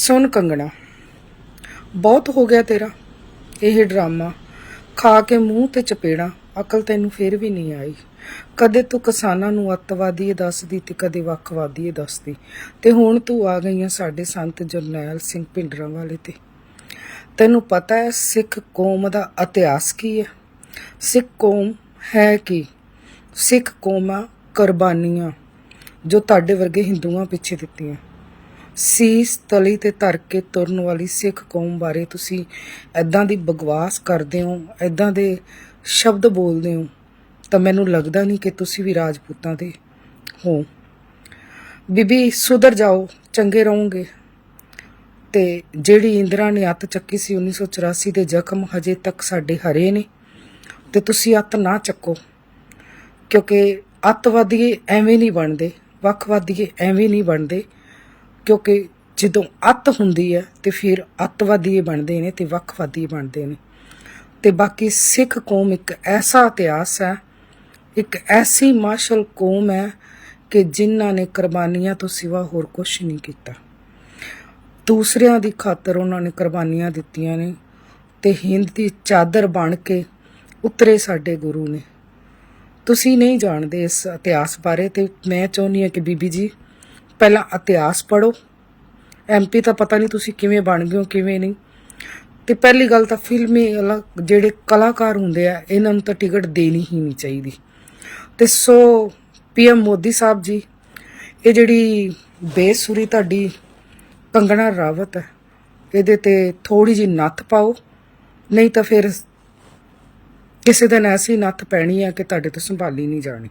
ਸੁਣ ਕੰਗਣਾ। ਬਹੁਤ ਹੋ ਗਿਆ ਤੇਰਾ ਇਹ ਡਰਾਮਾ। ਖਾ ਕੇ ਮੂੰਹ ਤੇ ਚਪੇੜਾ, ਅਕਲ ਤੈਨੂੰ ਫੇਰ ਵੀ ਨਹੀਂ ਆਈ। ਕਦੇ ਤੂੰ ਕਿਸਾਨਾਂ ਨੂੰ ਅੱਤਵਾਦੀ ਇਹ ਦੱਸਦੀ ਤੇ ਕਦੇ ਵੱਖਵਾਦੀ ਇਹ ਦੱਸਦੀ। ਤੇ ਹੁਣ ਤੂੰ ਆ ਗਈ ਆ ਸਾਡੇ ਸੰਤ ਜਰਨੈਲ ਸਿੰਘ ਭਿੰਡਰਾਂ ਵਾਲੇ ਤੇ। ਤੈਨੂੰ ਪਤਾ ਹੈ ਸਿੱਖ ਕੌਮ ਦਾ ਇਤਿਹਾਸ ਕੀ ਹੈ? ਸਿੱਖ ਕੌਮ ਹੈ ਕੀ? ਸਿੱਖ ਕੌਮਾਂ ਕੁਰਬਾਨੀਆਂ ਜੋ ਤੁਹਾਡੇ ਵਰਗੇ ਹਿੰਦੂਆਂ ਪਿੱਛੇ ਦਿੱਤੀਆਂ। ਸੀਸ ਤਲੀ ਤੇ ਧਰ ਕੇ ਤੁਰਨ ਵਾਲੀ ਸਿੱਖ ਕੌਮ ਬਾਰੇ ਤੁਸੀਂ ਐਦਾਂ ਦੀ ਬਗਵਾਸ ਕਰਦੇ ਹੋ ਐਦਾਂ ਦੇ ਸ਼ਬਦ ਬੋਲਦੇ ਹੋ, ਤਾਂ ਮੈਨੂੰ ਲੱਗਦਾ ਨਹੀਂ ਕਿ ਤੁਸੀਂ ਵੀ ਰਾਜਪੂਤਾਂ ਦੇ ਹੋ। ਬੀਬੀ, ਸੁਧਰ ਜਾਓ, ਚੰਗੇ ਰਹੋਗੇ। ਤੇ ਜਿਹੜੀ ਇੰਦਰਾ ਨੇ ਅੱਤ ਚੱਕੀ ਸੀ 1984 ਦੇ ਜ਼ਖਮ ਹਜੇ ਤੱਕ ਸਾਡੇ ਹਰੇ ਨੇ, ਤੇ ਤੁਸੀਂ ਅੱਤ ਨਾ ਚੱਕੋ, ਕਿਉਂਕਿ ਅੱਤਵਾਦੀਏ ਐਵੇਂ ਨਹੀਂ ਬਣਦੇ ਵੱਖਵਾਦੀਏ ਐਵੇਂ ਨਹੀਂ ਬਣਦੇ। ਕਿਉਂਕਿ ਜਦੋਂ ਅੱਤ ਹੁੰਦੀ ਹੈ ਤੇ ਫਿਰ ਅੱਤਵਾਦੀਏ ਬਣਦੇ ਨੇ ਤੇ ਵੱਖਵਾਦੀਏ ਬਣਦੇ ਨੇ। ਤੇ ਬਾਕੀ ਸਿੱਖ ਕੌਮ ਇੱਕ ਐਸਾ ਇਤਿਹਾਸ ਹੈ, ਇੱਕ ਐਸੀ ਮਾਰਸ਼ਲ ਕੌਮ ਹੈ ਕਿ ਜਿਨ੍ਹਾਂ ਨੇ ਕੁਰਬਾਨੀਆਂ ਤੋਂ ਸਿਵਾ ਹੋਰ ਕੁਝ ਨਹੀਂ ਕੀਤਾ। ਦੂਸਰਿਆਂ ਦੀ ਖਾਤਰ ਉਹਨਾਂ ਨੇ ਕੁਰਬਾਨੀਆਂ ਦਿੱਤੀਆਂ ਨੇ ਤੇ ਹਿੰਦ ਦੀ ਚਾਦਰ ਬਣ ਕੇ ਉਤਰੇ ਸਾਡੇ ਗੁਰੂ ਨੇ। ਤੁਸੀਂ ਨਹੀਂ ਜਾਣਦੇ ਇਸ ਇਤਿਹਾਸ ਬਾਰੇ ਤੇ ਮੈਂ ਚਾਹੁੰਦੀ ਹਾਂ ਕਿ ਬੀਬੀ ਜੀ ਪਹਿਲਾਂ ਇਤਿਹਾਸ ਪੜੋ ਐਮਪੀ ਤਾਂ ਪਤਾ ਨਹੀਂ ਤੁਸੀਂ ਕਿਵੇਂ ਬਣ ਗਏ ਹੋ, ਕਿਵੇਂ ਨਹੀਂ। ਤੇ ਪਹਿਲੀ ਗੱਲ ਤਾਂ ਫਿਲਮੀ ਅਲੱਗ, ਜਿਹੜੇ ਕਲਾਕਾਰ ਹੁੰਦੇ ਆ, ਇਹਨਾਂ ਨੂੰ ਤਾਂ ਟਿਕਟ ਦੇਣੀ ਹੀ ਨਹੀਂ ਚਾਹੀਦੀ। ਤੇ ਸੋ ਪੀਐਮ ਮੋਦੀ ਸਾਹਿਬ ਜੀ, ਇਹ ਜਿਹੜੀ ਬੇਸੁਰੀ ਤੁਹਾਡੀ ਕੰਗਣਾ ਰਾਵਤ ਹੈ, ਇਹਦੇ ਤੇ ਥੋੜੀ ਜੀ ਨੱਥ ਪਾਓ। ਨਹੀਂ ਤਾਂ ਫਿਰ ਕਿਸੇ ਦਿਨ ਐਸੀ ਨੱਥ ਪੈਣੀ ਹੈ ਕਿ ਤੁਹਾਡੇ ਤੋਂ ਸੰਭਾਲੀ ਨਹੀਂ ਜਾਣੀ।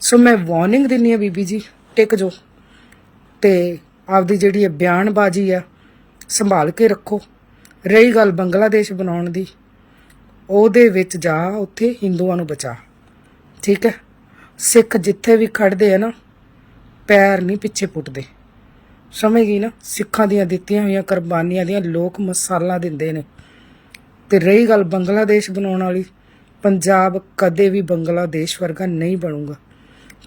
ਸੋ ਮੈਂ ਵਾਰਨਿੰਗ ਦਿੰਨੀ ਆ ਬੀਬੀ ਜੀ, ਟਿਕ ਜੋ ਤੇ ਆਪਦੀ ਜਿਹੜੀ ਇਹ ਬਿਆਨਬਾਜ਼ੀ ਆ, ਸੰਭਾਲ ਕੇ ਰੱਖੋ। ਰਹੀ ਗੱਲ ਬੰਗਲਾਦੇਸ਼ ਬਣਾਉਣ ਦੀ, ਉਹਦੇ ਵਿੱਚ ਜਾ ਉੱਥੇ ਹਿੰਦੂਆਂ ਨੂੰ ਬਚਾ। ਠੀਕ ਹੈ? ਸਿੱਖ ਜਿੱਥੇ ਵੀ ਖੜਦੇ ਆ ਨਾ, ਪੈਰ ਨਹੀਂ ਪਿੱਛੇ ਪੁੱਟਦੇ। ਸਮਝ ਗਈ ਨਾ? ਸਿੱਖਾਂ ਦੀਆਂ ਦਿੱਤੀਆਂ ਹੋਈਆਂ ਕੁਰਬਾਨੀਆਂ ਦੀਆਂ ਲੋਕ ਮਸਾਲਾ ਦਿੰਦੇ ਨੇ। ਤੇ ਰਹੀ ਗੱਲ ਬੰਗਲਾਦੇਸ਼ ਬਣਾਉਣ ਵਾਲੀ, ਪੰਜਾਬ ਕਦੇ ਵੀ ਬੰਗਲਾਦੇਸ਼ ਵਰਗਾ ਨਹੀਂ ਬਣੂਗਾ।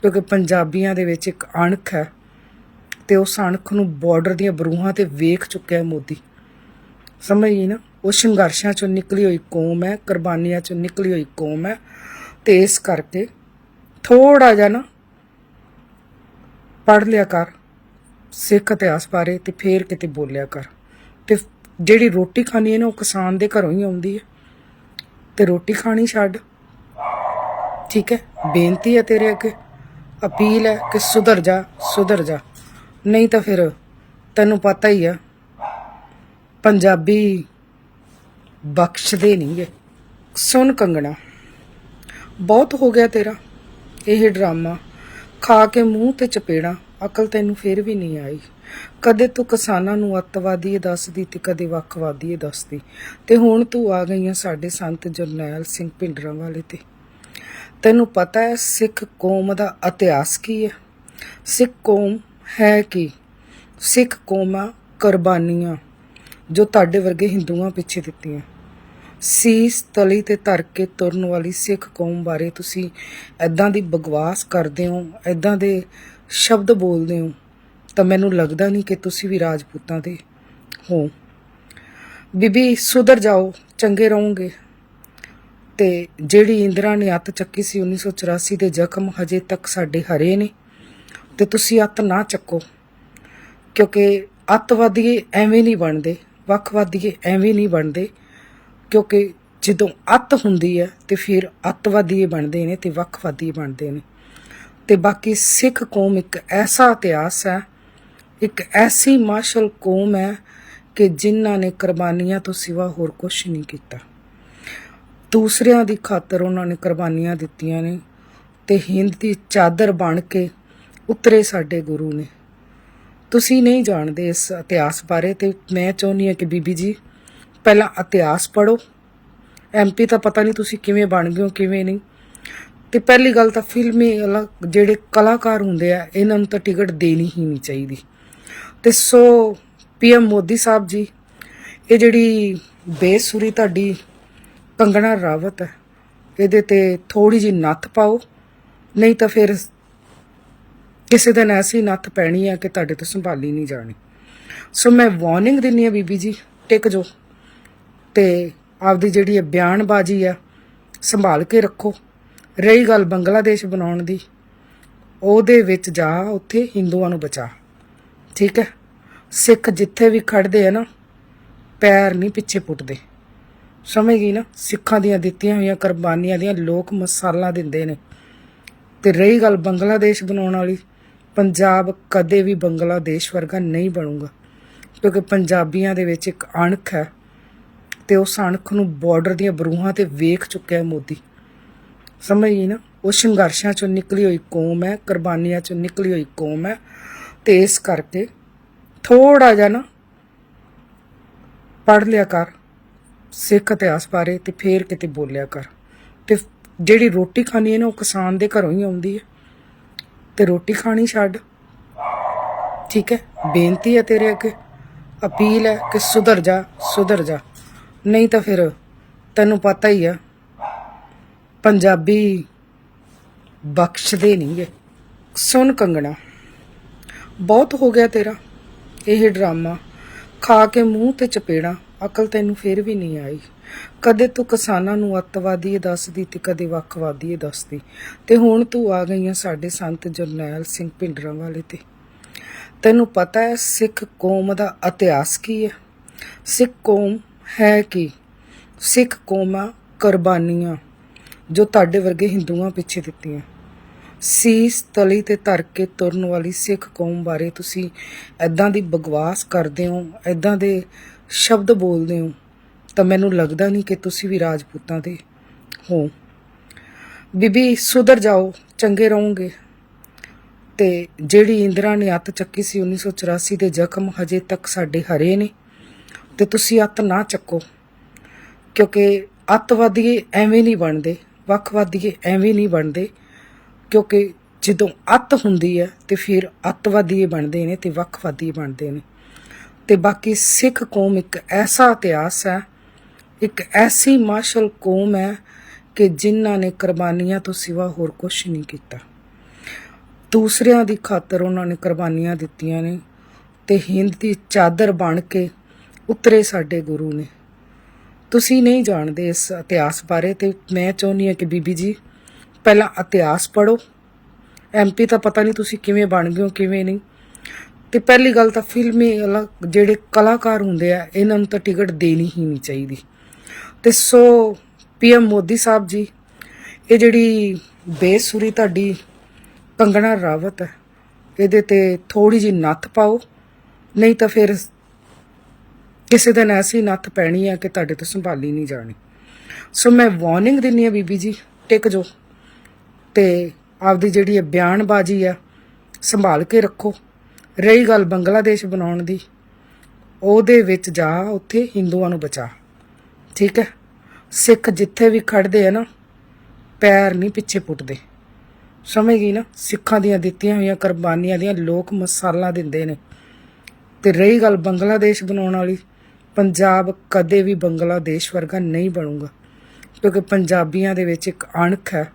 ਕਿਉਂਕਿ ਪੰਜਾਬੀਆਂ ਦੇ ਵਿੱਚ ਇੱਕ ਅਣਖ ਹੈ। ਤੇ ਉਸ ਅਣਖ ਨੂੰ ਬਾਰਡਰ ਦੀਆਂ ਬਰੂਹਾਂ ਤੇ ਵੇਖ ਚੁੱਕਿਆ ਹੈ ਮੋਦੀ। ਸਮਝ ਗਈ ਨਾ? ਉਹ ਸੰਘਰਸ਼ਾਂ ਚੋਂ ਨਿਕਲੀ ਹੋਈ ਕੌਮ ਹੈ, ਕੁਰਬਾਨੀਆਂ ਚੋਂ ਨਿਕਲੀ ਹੋਈ ਕੌਮ ਹੈ ਤੇ ਇਸ ਕਰਕੇ ਥੋੜਾ ਜਿਹਾ ਨਾ ਪੜ੍ਹ ਲਿਆ ਕਰ, ਸਿੱਖ ਇਤਿਹਾਸ ਬਾਰੇ ਤੇ ਫੇਰ ਕਿਤੇ ਬੋਲਿਆ ਕਰ। ਤੇ ਜਿਹੜੀ ਰੋਟੀ ਖਾਣੀ ਹੈ ਨਾ, ਉਹ ਕਿਸਾਨ ਦੇ ਘਰੋਂ ਹੀ ਆਉਂਦੀ ਹੈ। ਤੇ ਰੋਟੀ ਖਾਣੀ ਛੱਡ। ਠੀਕ ਹੈ? ਬੇਨਤੀ ਹੈ ਤੇਰੇ ਅੱਗੇ। ਅਪੀਲ ਹੈ ਕਿ ਸੁਧਰ ਜਾ ਸੁਧਰ ਜਾ। ਨਹੀਂ ਤਾਂ ਫਿਰ ਤੈਨੂੰ ਪਤਾ ਹੀ ਆ, ਪੰਜਾਬੀ ਬਖਸ਼ਦੇ ਨਹੀਂਗੇ ਸੁਣ ਕੰਗਣਾ, ਬਹੁਤ ਹੋ ਗਿਆ ਤੇਰਾ ਇਹ ਡਰਾਮਾ। ਖਾ ਕੇ ਮੂੰਹ ਤੇ ਚਪੇੜਾ, ਅਕਲ ਤੈਨੂੰ ਫੇਰ ਵੀ ਨਹੀਂ ਆਈ। ਕਦੇ ਤੂੰ ਕਿਸਾਨਾਂ ਨੂੰ ਅੱਤਵਾਦੀ ਇਹ ਦੱਸਦੀ ਤੇ ਕਦੇ ਵੱਖਵਾਦੀ ਇਹ ਦੱਸਦੀ। ਤੇ ਹੁਣ ਤੂੰ ਆ ਗਈ ਆ ਸਾਡੇ ਸੰਤ ਜਰਨੈਲ ਸਿੰਘ ਭਿੰਡਰਾਂ ਵਾਲੇ ਤੇ। ਤੈਨੂੰ ਪਤਾ ਹੈ ਸਿੱਖ ਕੌਮ ਦਾ ਇਤਿਹਾਸ ਕੀ ਹੈ? ਸਿੱਖ ਕੌਮ ਹੈ ਕੀ ਸਿੱਖ ਕੌਮਾਂ ਕੁਰਬਾਨੀਆਂ ਜੋ ਤੁਹਾਡੇ ਵਰਗੇ ਹਿੰਦੂਆਂ ਪਿੱਛੇ ਦਿੱਤੀਆਂ। ਸੀਸ, ਤਲੀ ਤੇ ਧਰ ਕੇ ਤੁਰਨ ਵਾਲੀ ਸਿੱਖ ਕੌਮ ਬਾਰੇ ਤੁਸੀਂ ਐਦਾਂ ਦੀ ਬਗਵਾਸ ਕਰਦੇ ਹੋ ਐਦਾਂ ਦੇ ਸ਼ਬਦ ਬੋਲਦੇ ਹੋ, ਤਾਂ ਮੈਨੂੰ ਲੱਗਦਾ ਨਹੀਂ ਕਿ ਤੁਸੀਂ ਵੀ ਰਾਜਪੂਤਾਂ ਦੇ ਹੋ। ਬੀਬੀ, ਸੁਧਰ ਜਾਓ, ਚੰਗੇ ਰਹੋਗੇ। ਤੇ ਜਿਹੜੀ ਇੰਦਰਾ ਨੇ ਅੱਤ ਚੱਕੀ ਸੀ 1984 ਦੇ ਜ਼ਖਮ ਹਜੇ ਤੱਕ ਸਾਡੇ ਹਰੇ ਨੇ। ਤੇ ਤੁਸੀਂ ਅੱਤ ਨਾ ਚੱਕੋ। ਕਿਉਂਕਿ ਅੱਤਵਾਦੀਏ ਐਵੇਂ ਨਹੀਂ ਬਣਦੇ ਵੱਖਵਾਦੀਏ ਐਵੇਂ ਨਹੀਂ ਬਣਦੇ। ਕਿਉਂਕਿ ਜਦੋਂ ਅੱਤ ਹੁੰਦੀ ਹੈ ਤੇ ਫਿਰ ਅੱਤਵਾਦੀਏ ਬਣਦੇ ਨੇ ਤੇ ਵੱਖਵਾਦੀ ਬਣਦੇ ਨੇ। ਤੇ ਬਾਕੀ ਸਿੱਖ ਕੌਮ ਇੱਕ ਐਸਾ ਇਤਿਹਾਸ ਹੈ, ਇੱਕ ਐਸੀ ਮਾਰਸ਼ਲ ਕੌਮ ਹੈ ਕਿ ਜਿਨ੍ਹਾਂ ਨੇ ਕੁਰਬਾਨੀਆਂ ਤੋਂ ਸਿਵਾ ਹੋਰ ਕੁਝ ਨਹੀਂ ਕੀਤਾ। ਦੂਸਰਿਆਂ ਦੀ ਖਾਤਰ ਉਹਨਾਂ ਨੇ ਕੁਰਬਾਨੀਆਂ ਦਿੱਤੀਆਂ ਨੇ ਤੇ ਹਿੰਦ ਦੀ ਚਾਦਰ ਬਣ ਕੇ ਉਤਰੇ ਸਾਡੇ ਗੁਰੂ ਨੇ। ਤੁਸੀਂ ਨਹੀਂ ਜਾਣਦੇ ਇਸ ਇਤਿਹਾਸ ਬਾਰੇ ਤੇ ਮੈਂ ਚਾਹੁੰਦੀ ਹਾਂ ਕਿ ਬੀਬੀ ਜੀ, ਪਹਿਲਾਂ ਇਤਿਹਾਸ ਪੜੋ ਐਮਪੀ ਤਾਂ ਪਤਾ ਨਹੀਂ ਤੁਸੀਂ ਕਿਵੇਂ ਬਣ ਗਏ ਹੋ, ਕਿਵੇਂ ਨਹੀਂ। ਤੇ ਪਹਿਲੀ ਗੱਲ ਤਾਂ ਫਿਲਮੀ ਅਲੱਗ ਜਿਹੜੇ ਕਲਾਕਾਰ ਹੁੰਦੇ ਆ, ਇਹਨਾਂ ਨੂੰ ਤਾਂ ਟਿਕਟ ਦੇਣੀ ਹੀ ਨਹੀਂ ਚਾਹੀਦੀ। ਤੇ ਸੋ ਪੀਐਮ ਮੋਦੀ ਸਾਹਿਬ ਜੀ, ਇਹ ਜਿਹੜੀ ਬੇਸੁਰੀ ਤੁਹਾਡੀ ਕੰਗਣਾ ਰਾਵਤ ਹੈ, ਇਹਦੇ ਤੇ ਥੋੜੀ ਜੀ ਨੱਥ ਪਾਓ, ਨਹੀਂ ਤਾਂ ਫਿਰ ਕਿਸੇ ਦਿਨ ਐਸੀ ਨੱਥ ਪੈਣੀ ਹੈ ਕਿ ਤੁਹਾਡੇ ਤੋਂ ਸੰਭਾਲੀ ਨਹੀਂ ਜਾਣੀ। ਸੋ ਮੈਂ ਵਾਰਨਿੰਗ ਦਿੰਨੀ ਆ ਬੀਬੀ ਜੀ, ਟਿਕ ਜੋ। ਤੇ ਆਪਦੀ ਜਿਹੜੀ ਇਹ ਬਿਆਨਬਾਜ਼ੀ ਆ, ਸੰਭਾਲ ਕੇ ਰੱਖੋ। ਰਹੀ ਗੱਲ ਬੰਗਲਾਦੇਸ਼ ਬਣਾਉਣ ਦੀ, ਉਹਦੇ ਵਿੱਚ ਜਾ, ਉੱਥੇ ਹਿੰਦੂਆਂ ਨੂੰ ਬਚਾ। ਠੀਕ ਹੈ? ਸਿੱਖ ਜਿੱਥੇ ਵੀ ਖੜਦੇ ਆ ਨਾ, ਪੈਰ ਨਹੀਂ ਪਿੱਛੇ ਪੁੱਟਦੇ। ਸਮਝ ਗਈ ਨਾ? ਸਿੱਖਾਂ ਦੀਆਂ ਦਿੱਤੀਆਂ ਹੋਈਆਂ ਕੁਰਬਾਨੀਆਂ ਦੀਆਂ ਲੋਕ ਮਸਾਲਾ ਦਿੰਦੇ ਨੇ। ਤੇ ਰਹੀ ਗੱਲ ਬੰਗਲਾਦੇਸ਼ ਬਣਾਉਣ ਵਾਲੀ ਪੰਜਾਬ ਕਦੇ ਵੀ ਬੰਗਲਾਦੇਸ਼ ਵਰਗਾ ਨਹੀਂ ਬਣੂਗਾ। ਕਿਉਂਕਿ ਪੰਜਾਬੀਆਂ ਦੇ ਵਿੱਚ ਇੱਕ ਅਣਖ ਹੈ ਤੇ ਉਸ ਅਣਖ ਨੂੰ ਬਾਰਡਰ ਦੀਆਂ ਬਰੂਹਾਂ ਤੇ ਵੇਖ ਚੁੱਕਿਆ ਹੈ ਮੋਦੀ। ਸਮਝ ਗਈ ਨਾ? ਉਹ ਸੰਘਰਸ਼ਾਂ ਚੋਂ ਨਿਕਲੀ ਹੋਈ ਕੌਮ ਹੈ, ਕੁਰਬਾਨੀਆਂ ਚੋਂ ਨਿਕਲੀ ਹੋਈ ਕੌਮ ਹੈ ਤੇ ਇਸ ਕਰਕੇ ਥੋੜਾ ਜਿਹਾ ਨਾ ਪੜ੍ਹ ਲਿਆ ਕਰ, ਸਿੱਖ ਇਤਿਹਾਸ ਬਾਰੇ ਤੇ ਫੇਰ ਕਿਤੇ ਬੋਲਿਆ ਕਰ। ਤੇ ਜਿਹੜੀ ਰੋਟੀ ਖਾਣੀ ਹੈ ਨਾ ਉਹ ਕਿਸਾਨ ਦੇ ਘਰੋਂ ਹੀ ਆਉਂਦੀ ਹੈ। ਤੇ ਰੋਟੀ ਖਾਣੀ ਛੱਡ। ਠੀਕ ਹੈ, ਬੇਨਤੀ ਹੈ ਤੇਰੇ ਅੱਗੇ। ਅਪੀਲ ਹੈ ਕਿ ਸੁਧਰ ਜਾ ਸੁਧਰ ਜਾ। ਨਹੀਂ ਤਾਂ ਫਿਰ ਤੈਨੂੰ ਪਤਾ ਹੀ ਆ, ਪੰਜਾਬੀ ਬਖਸ਼ਦੇ ਨਹੀਂਗੇ ਸੁਣ ਕੰਗਣਾ, ਬਹੁਤ ਹੋ ਗਿਆ ਤੇਰਾ ਇਹ ਡਰਾਮਾ। ਖਾ ਕੇ ਮੂੰਹ ਤੇ ਚਪੇੜਾ, ਅਕਲ ਤੈਨੂੰ ਫੇਰ ਵੀ ਨਹੀਂ ਆਈ। ਕਦੇ ਤੂੰ ਕਿਸਾਨਾਂ ਨੂੰ ਅੱਤਵਾਦੀ ਇਹ ਦੱਸਦੀ ਤੇ ਕਦੇ ਵੱਖਵਾਦੀ ਇਹ ਦੱਸਦੀ। ਤੇ ਹੁਣ ਤੂੰ ਆ ਗਈ ਆ ਸਾਡੇ ਸੰਤ ਜਰਨੈਲ ਸਿੰਘ ਭਿੰਡਰਾਂ ਵਾਲੇ ਤੇ। ਤੈਨੂੰ ਪਤਾ ਹੈ, ਸਿੱਖ ਕੌਮ ਦਾ ਇਤਿਹਾਸ ਕੀ ਹੈ? ਸਿੱਖ ਕੌਮ ਹੈ ਕੀ? ਸਿੱਖ ਕੌਮਾਂ ਕੁਰਬਾਨੀਆਂ ਜੋ ਤੁਹਾਡੇ ਵਰਗੇ ਹਿੰਦੂਆਂ ਪਿੱਛੇ ਦਿੱਤੀਆਂ। ਸੀਸ, ਤਲੀ ਤੇ ਧਰ ਕੇ ਤੁਰਨ ਵਾਲੀ ਸਿੱਖ ਕੌਮ ਬਾਰੇ ਤੁਸੀਂ ਐਦਾਂ ਦੀ ਬਗਵਾਸ ਕਰਦੇ ਹੋ ਐਦਾਂ ਦੇ ਸ਼ਬਦ ਬੋਲਦੇ ਹੋ। ਤਾਂ ਮੈਨੂੰ ਲੱਗਦਾ ਨਹੀਂ ਕਿ ਤੁਸੀਂ ਵੀ ਰਾਜਪੂਤਾਂ ਦੇ ਹੋ। ਬੀਬੀ, ਸੁਧਰ ਜਾਓ, ਚੰਗੇ ਰਹੋਗੇ। ਤੇ ਜਿਹੜੀ ਇੰਦਰਾ ਨੇ ਅੱਤ ਚੱਕੀ ਸੀ 1984 ਦੇ ਜ਼ਖਮ, ਹਜੇ ਤੱਕ ਸਾਡੇ ਹਰੇ ਨੇ। ਤੇ ਤੁਸੀਂ ਅੱਤ ਨਾ ਚੱਕੋ, ਕਿਉਂਕਿ ਅੱਤਵਾਦੀਏ ਐਵੇਂ ਨਹੀਂ ਬਣਦੇ ਵੱਖਵਾਦੀਏ ਐਵੇਂ ਨਹੀਂ ਬਣਦੇ, ਕਿਉਂਕਿ ਜਦੋਂ ਅੱਤ ਹੁੰਦੀ ਹੈ ਤੇ ਫਿਰ ਅੱਤਵਾਦੀਏ ਬਣਦੇ ਨੇ ਤੇ ਵੱਖਵਾਦੀਏ ਬਣਦੇ ਨੇ। ਤੇ ਬਾਕੀ ਸਿੱਖ ਕੌਮ ਇੱਕ ਐਸਾ ਇਤਿਹਾਸ ਹੈ ਇੱਕ ਐਸੀ ਮਾਸ਼ਲ ਕੌਮ ਹੈ ਕਿ ਜਿਨ੍ਹਾਂ ਨੇ ਕੁਰਬਾਨੀਆਂ ਤੋਂ ਸਿਵਾ ਹੋਰ ਕੁਝ ਨਹੀਂ ਕੀਤਾ। ਦੂਸਰਿਆਂ ਦੀ ਖਾਤਰ ਉਹਨਾਂ ਨੇ ਕੁਰਬਾਨੀਆਂ ਦਿੱਤੀਆਂ ਨੇ ਤੇ ਹਿੰਦ ਦੀ ਚਾਦਰ ਬਣ ਕੇ ਉਤਰੇ ਸਾਡੇ ਗੁਰੂ ਨੇ। ਤੁਸੀਂ ਨਹੀਂ ਜਾਣਦੇ ਇਸ ਇਤਿਹਾਸ ਬਾਰੇ ਤੇ ਮੈਂ ਚਾਹੁੰਦੀ ਹਾਂ ਕਿ ਬੀਬੀ ਜੀ, ਪਹਿਲਾਂ ਇਤਿਹਾਸ ਪੜੋ ਐਮਪੀ ਤਾਂ ਪਤਾ ਨਹੀਂ ਤੁਸੀਂ ਕਿਵੇਂ ਬਣ ਗਏ ਹੋ, ਕਿਵੇਂ ਨਹੀਂ। ਤੇ ਪਹਿਲੀ ਗੱਲ ਤਾਂ ਫਿਲਮੀ ਅਲੱਗ ਜਿਹੜੇ ਕਲਾਕਾਰ ਹੁੰਦੇ ਆ, ਇਹਨਾਂ ਨੂੰ ਤਾਂ ਟਿਕਟ ਦੇਣੀ ਹੀ ਨਹੀਂ ਚਾਹੀਦੀ। ਤੇ ਸੋ ਪੀਐਮ ਮੋਦੀ ਸਾਹਿਬ ਜੀ, ਇਹ ਜਿਹੜੀ ਬੇਸੁਰੀ ਤੁਹਾਡੀ ਕੰਗਣਾ ਰਾਵਤ ਹੈ, ਇਹਦੇ ਤੇ ਥੋੜੀ ਜੀ ਨੱਥ ਪਾਓ, ਨਹੀਂ ਤਾਂ ਫਿਰ ਕਿਸੇ ਦਿਨ ਐਸੀ ਨੱਥ ਪੈਣੀ ਹੈ ਕਿ ਤੁਹਾਡੇ ਤੋਂ ਸੰਭਾਲੀ ਨਹੀਂ ਜਾਣੀ। ਸੋ ਮੈਂ ਵਾਰਨਿੰਗ ਦਿੰਨੀ ਆ ਬੀਬੀ ਜੀ, ਟਿਕ ਜੋ, ਤੇ ਆਪਦੀ ਜਿਹੜੀ ਇਹ ਬਿਆਨਬਾਜ਼ੀ ਆ, ਸੰਭਾਲ ਕੇ ਰੱਖੋ। ਰਹੀ ਗੱਲ ਬੰਗਲਾਦੇਸ਼ ਬਣਾਉਣ ਦੀ, ਉਹਦੇ ਵਿੱਚ ਜਾ, ਉੱਥੇ ਹਿੰਦੂਆਂ ਨੂੰ ਬਚਾ। ਠੀਕ ਹੈ? ਸਿੱਖ ਜਿੱਥੇ ਵੀ ਖੜਦੇ ਆ ਨਾ, ਪੈਰ ਨਹੀਂ ਪਿੱਛੇ ਪੁੱਟਦੇ। ਸਮਝ ਗਈ ਨਾ? ਸਿੱਖਾਂ ਦੀਆਂ ਦਿੱਤੀਆਂ ਹੋਈਆਂ ਕੁਰਬਾਨੀਆਂ ਦੀਆਂ ਲੋਕ ਮਸਾਲਾ ਦਿੰਦੇ ਨੇ। ਤੇ ਰਹੀ ਗੱਲ ਬੰਗਲਾਦੇਸ਼ ਬਣਾਉਣ ਵਾਲੀ, ਪੰਜਾਬ ਕਦੇ ਵੀ ਬੰਗਲਾਦੇਸ਼ ਵਰਗਾ ਨਹੀਂ ਬਣੂਗਾ। ਕਿਉਂਕਿ ਪੰਜਾਬੀਆਂ ਦੇ ਵਿੱਚ ਇੱਕ ਅਣਖ ਹੈ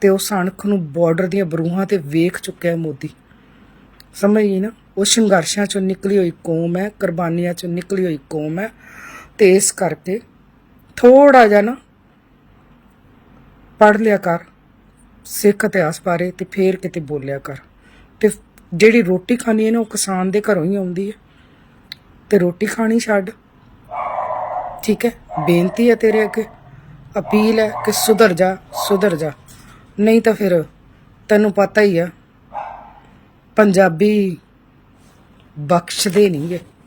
ਤੇ ਉਸ ਅਣਖ ਨੂੰ ਬਾਰਡਰ ਦੀਆਂ ਬਰੂਹਾਂ ਤੇ ਵੇਖ ਚੁੱਕਿਆ ਹੈ ਮੋਦੀ। ਸਮਝ ਗਈ ਨਾ? ਉਹ ਸੰਘਰਸ਼ਾਂ ਚੋਂ ਨਿਕਲੀ ਹੋਈ ਕੌਮ ਹੈ, ਕੁਰਬਾਨੀਆਂ ਚੋਂ ਨਿਕਲੀ ਹੋਈ ਕੌਮ ਹੈ। ਤੇ ਇਸ ਕਰਕੇ ਥੋੜਾ ਜਿਹਾ ਨਾ ਪੜ੍ਹ ਲਿਆ ਕਰ, ਸਿੱਖ ਇਤਿਹਾਸ ਬਾਰੇ ਤੇ ਫੇਰ ਕਿਤੇ ਬੋਲਿਆ ਕਰ। ਤੇ ਜਿਹੜੀ ਰੋਟੀ ਖਾਣੀ ਹੈ ਨਾ, ਉਹ ਕਿਸਾਨ ਦੇ ਘਰੋਂ ਹੀ ਆਉਂਦੀ ਹੈ। ਤੇ ਰੋਟੀ ਖਾਣੀ ਛੱਡ। ਠੀਕ ਹੈ, ਬੇਨਤੀ ਹੈ ਤੇਰੇ ਅੱਗੇ, ਅਪੀਲ ਹੈ ਕਿ ਸੁਧਰ ਜਾ ਸੁਧਰ ਜਾ। ਨਹੀਂ ਤਾਂ ਫਿਰ ਤੈਨੂੰ ਪਤਾ ਹੀ ਆ, ਪੰਜਾਬੀ ਬਖਸ਼ਦੇ ਨਹੀਂਗੇ